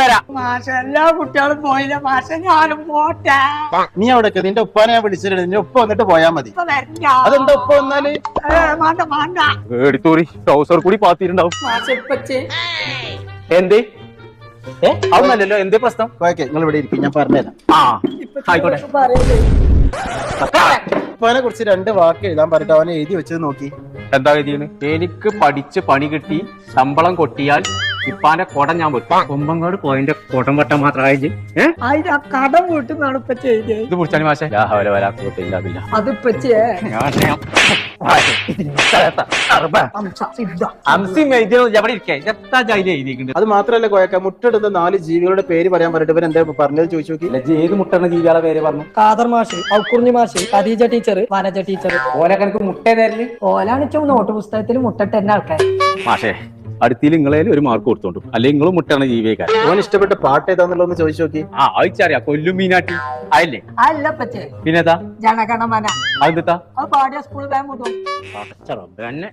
വരാം. മാഷ എല്ലാ കുട്ടികളും പോയില്ല മാഷ? ഞാനും പോട്ടെ. നീ അവിടെ നിന്റെ ഉപ്പാനെ ഞാൻ വിളിച്ചിട്ടുണ്ട്. നിന്റെ ഉപ്പ വന്നിട്ട് പോയാ മതി. ഇപ്പൊ അതെന്താ ഉപ്പ വന്നാൽ? ഏ, വേണ്ട വേണ്ട. എടുത്തോറി ട്രൗസർ കൂടി പാത്തിട്ടുണ്ടാവും മാഷ ഇപ്പച്ചി. എന്തേ? ഏ? അതൊന്നല്ലല്ലോ എന്തേ പ്രശ്നം? ഓക്കെ നിങ്ങൾ ഇവിടെ ഇരിക്കും ഞാൻ പറഞ്ഞുതരാം. ആ ആയിക്കോട്ടെ. പറയല്ലേ? ഉപ്പാനെ കുറിച്ച് രണ്ട് വാക്ക് എഴുതാൻ പറഞ്ഞിട്ട് അവനെ എഴുതി വെച്ചത് നോക്കി. എന്താ ഗതിയാണ് എനിക്ക് പഠിച്ച് പണി കിട്ടി ശമ്പളം കൊട്ടിയാൽ ഇപ്പാന്റെ കുടം ഞാൻ വെട്ടും. കൊമ്പങ്കാട് പോയിന്റെ കുടം വെട്ട മാത്രമായി ആ കടം ഇപ്പൊ ഇത് മാഷെ. അതില്ല. അത് മാത്രല്ല കോയക്ക മുട്ടെടുത്ത നാല് ജീവികളുടെ പേര് പറയാൻ പറഞ്ഞിട്ട് ഇവൻ എന്താ പറഞ്ഞത് ചോദിച്ചു നോക്കി. ഏത് മുട്ടണ ജീവികളുടെ പേര് പറഞ്ഞു? കാദർ മാഷി ഔക്കുറിഞ്ഞി മാഷി ഖദീജ ടീച്ചർ വനജ ടീച്ചർ. ഓല കണക്ക് മുട്ടേ തരൽ. ഓലാണ് നോട്ട് പുസ്തകത്തിൽ മുട്ടിട്ട് തന്നെ ആൾക്കാർ മാഷേ അടുത്തിൽ നിങ്ങളേലും ഒരു മാർക്ക് കൊടുത്തോണ്ടു. അല്ലെങ്കിൽ നിങ്ങളും മുട്ടാണ് ജീവിക്കാൻ ഇഷ്ടപ്പെട്ട പാട്ട് ഏതാന്നുള്ള ചോദിച്ചു നോക്കി. ആ അയച്ചറിയാ കൊല്ലും മീനാട്ടി അല്ലേ അല്ല പച്ചേ പിന്നെതാ ജനഗണമന. അതെന്താ? അത് പാടിയ സ്കൂളിൽ വിടും തന്നെ